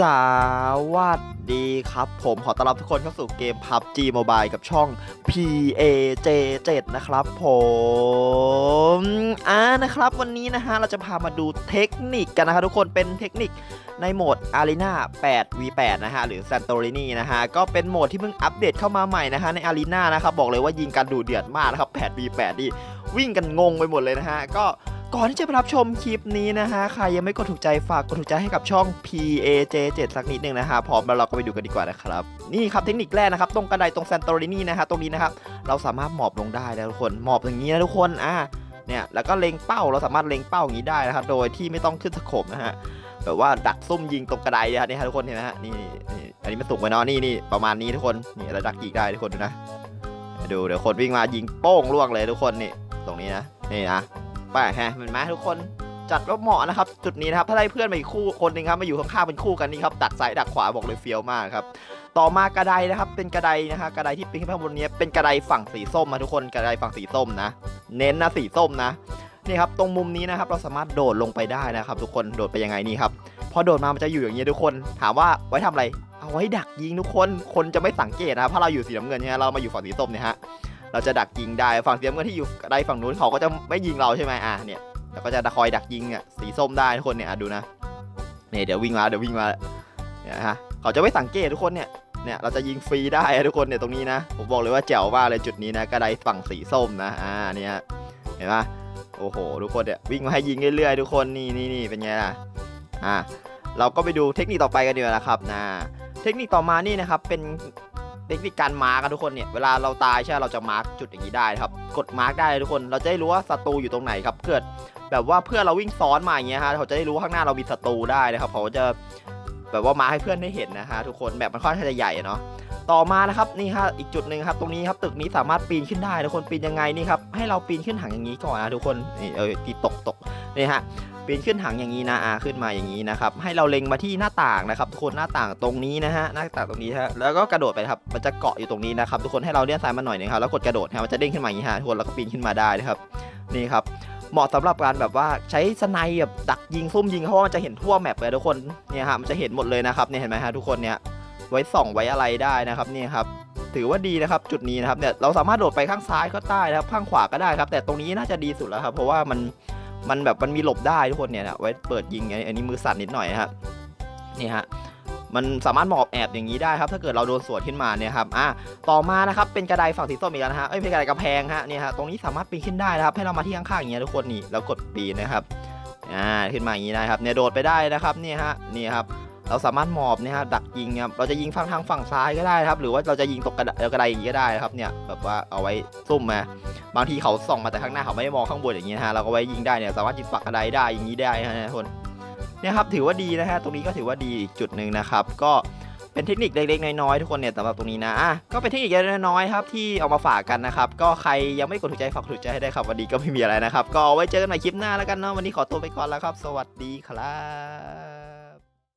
สวัสดีครับ ผมขอต้อนรับทุกคนเข้าสู่เกม PUBG Mobile กับช่อง PAJ7 นะครับผมอ่านะครับ วันนี้นะฮะเราจะพามาดูเทคนิคกันนะครับทุกคนเป็นเทคนิคในโหมด Arena 8 v8 นะฮะ หรือ Santorini นะฮะ ก็เป็นโหมดที่เพิ่งอัปเดตเข้ามาใหม่นะฮะ ใน Arena นะครับ บอกเลยว่ายิงกันดูเดือดมากนะครับ8 v8 นี่วิ่งกันงงไปหมดเลยนะฮะ ก็ ก่อนที่จะไปรับชมคลิปนี้นะฮะใครยังไม่กดถูกใจฝากกดถูกใจให้กับช่อง PAJ7 สักนิดหนึ่งนะฮะพร้อมแล้วเราก็ไปดูกันดีกว่านะครับ นี่ครับเทคนิคแรกนะครับ ตรงกระไดตรง Santorini นะฮะตรงนี้นะครับเราสามารถหมอบลงได้นะทุกคนหมอบอย่างนี้นะทุกคนอ่าเนี่ยแล้วก็เล็งเป้าเราสามารถเล็งเป้าอย่างนี้ได้นะครับโดยที่ไม่ต้องขึ้นสโคปนะฮะแบบว่าดักซุ่มยิงตรงกระไดนะฮะนี่ฮะทุกคนเห็นไหมฮะนี่นี่อันนี้มันสูงไปเนาะนี่นี่ประมาณนี้ทุกคนนี่เราดักยิงได้ทุกคนดูนะดูเดี๋ยวคนวิ่งมายิงโป้งล่วงเลยทุกคนนี่ตรงนี้นะนี่นะ ไปฮะเห็นไหมทุกคนจัดว่าเหมาะนะครับ จุดนี้นะครับถ้าได้เพื่อนมาอีกคู่คนหนึ่งครับมาอยู่ข้างๆเป็นคู่กันนี่ครับดักซ้ายดักขวาบอกเลยเฟี้ยวมากครับต่อมากระไดนะครับ เป็นกระไดนะฮะกระไดที่ปีนขึ้นไปข้างบนนี้เป็นกระไดฝั่งสีส้มมาทุกคนกระไดฝั่งสีส้มนะ เน้นนะสีส้มนะนี่ครับตรงมุมนี้นะครับเราสามารถโดดลงไปได้นะครับ ทุกคนโดดไปยังไงนี่ครับพอโดดมามันจะอยู่อย่างนี้ทุกคน ถามว่าไว้ทำอะไร เอาไว้ดักยิงทุกคน คนจะไม่สังเกตนะครับถ้าเราอยู่สีน้ำเงินเนี่ยเรามาอยู่ฝั่งสีส้มเนี่ยฮะ เราจะดักยิงได้ฝั่งเสีน้ำเงินที่อยู่กระไดฝั่งนู้นเขาก็จะไม่ยิงเราใช่ไหมอะเนี่ยแล้วก็จะคอยดักยิงอะสีส้มได้ทุกคนเนี่ยดูนะเนี่ยเดี๋ยววิ่งมาเดี๋ยววิ่งมาเนี่ยฮะเขาจะไม่สังเกตทุกคนเนี่ยเนี่ยเราจะยิงฟรีได้ทุกคนเนี่ยตรงนี้นะ ผมบอกเลยว่าแจ๋วมากเลยจุดนี้นะกระไดฝั่งสีส้มนะอ่าเนี่ยเห็นปะโอ้โหทุกคนเนี่ยวิ่งมาให้ยิงเรื่อยๆทุกคนนี่นี่นี่เป็นไงล่ะอ่าเราก็ไปดูเทคนิคต่อไปกันดีกว่านะครับนะเทคนิคต่อมานี่นะครับเป็น ทคนิคการมาร์กทุกคนเนี่ยเวลาเราตายใช่เราจะมาร์กจุดอย่างนี้ได้นะครับ กดมาร์กได้ทุกคนเราจะได้รู้ว่าศัตรูอยู่ตรงไหนครับเกิดแบบว่าเพื่อเราวิ่งซ้อนมาอย่างเงี้ยฮะเขาจะได้รู้ว่าข้างหน้าเรามีศัตรูได้นะครับเขาจะแบบว่ามาให้เพื่อนได้เห็นนะฮะทุกคนแบบมันค่อนข้างจะใหญ่เนาะต่อมานะครับนี่ฮะอีกจุดหนึ่งครับตรงนี้ครับตึกนี้สามารถปีนขึ้นได้ทุกคนปีนยังไงนี่ครับให้เราปีนขึ้นหางอย่างนี้ก่อนนะทุกคนนี่เออตีตกตกนี่ฮะ ปีนขึ้นหางอย่างนี้นะอ่าขึ้นมาอย่างนี้นะครับให้เราเล็งมาที่หน้าต่างนะครับทุกคนหน้าต่างตรงนี้นะฮะหน้าต่างตรงนี้ฮะแล้วก็กระโดดไปครับมันจะเกาะอยู่ตรงนี้นะครับทุกคนให้เราเลี้ยนซ้ายมาหน่อยนึงครับแล้วกดกระโดดฮะมันจะเด้งขึ้นมาอย่างนี้ฮะทุกคนแล้วก็ปีนขึ้นมาได้นะครับนี่ครับเหมาะสำหรับการแบบว่าใช้สไนแบบดักยิงซุ่มยิงเพราะว่ามันจะเห็นทั่วแมปเลยทุกคนเนี่ยฮะมันจะเห็นหมดเลยนะครับเนี่ยเห็นไหมฮะทุกคนเนี่ยไว้ส่องไว้อะไรได้นะครับนี่ครับถือว่าดีนะครับจุดนี้นะครับเนี่ยเราสามารถโดดไปข้างซ้ายก็ได้นะครับข้างขวาก็ได้ครับ แต่ตรงนี้น่าจะดีสุดแล้วครับเพราะว่ามัน มันแบบมันมีหลบได้ทุกคนเนี่ยนะไว้เปิดยิงไงอันนี้มือสั่นนิดหน่อยนะครับนี่ฮะมันสามารถหมอบแอบอย่างนี้ได้ครับ ถ้าเกิดเราโดนสวนขึ้นมาเนี่ยครับอะต่อมานะครับเป็นกระไดฝั่งสีส้มอีกแล้วนะฮะเอ้ยเป็นกระไดกระแพงฮะเนี่ยฮะตรงนี้สามารถปีนขึ้นได้นะครับ ให้เรามาที่ข้างๆอย่างเงี้ยทุกคนนี่แล้วกดปีนนะครับอ่าขึ้นมาอย่างนี้ได้ครับเนี่ยโดดไปได้นะครับนี่ฮะนี่ครับ เราสามารถหมอบเนี่ยฮะดักยิงครับเราจะยิงฝั่งทางฝั่งซ้ายก็ได้ครับ หรือว่าเราจะยิงตกกระไดกระไดอย่างนี้ก็ได้ครับเนี่ยแบบว่าเอาไว้ซุ่มมาบางทีเขาส่องมาแต่ข้างหน้าเขาไม่ได้มองข้างบนอย่างนี้นะฮะเราก็ไว้ยิงได้เนี่ยสามารถยิงปักกระไดได้อย่างนี้ได้นะทุกคนเนี่ยครับถือว่าดีนะฮะตรงนี้ก็ถือว่าดีอีกจุดหนึ่งนะครับก็เป็นเทคนิคเล็กๆน้อยๆทุกคนเนี่ยสำหรับตรงนี้นะอะก็เป็นเทคนิคเล็กๆน้อยๆครับที่เอามาฝากกันนะครับก็ใครยังไม่กดถูกใจฝากถูกใจให้ได้ครับวันนี้ก็ไม่มีอะไรนะครับก็ไว้เจอกันใหม่คลิปหน้าแล้วกันเนาะวันนี้ขอตัวไปก่อนแล้วครับ สวัสดีครับ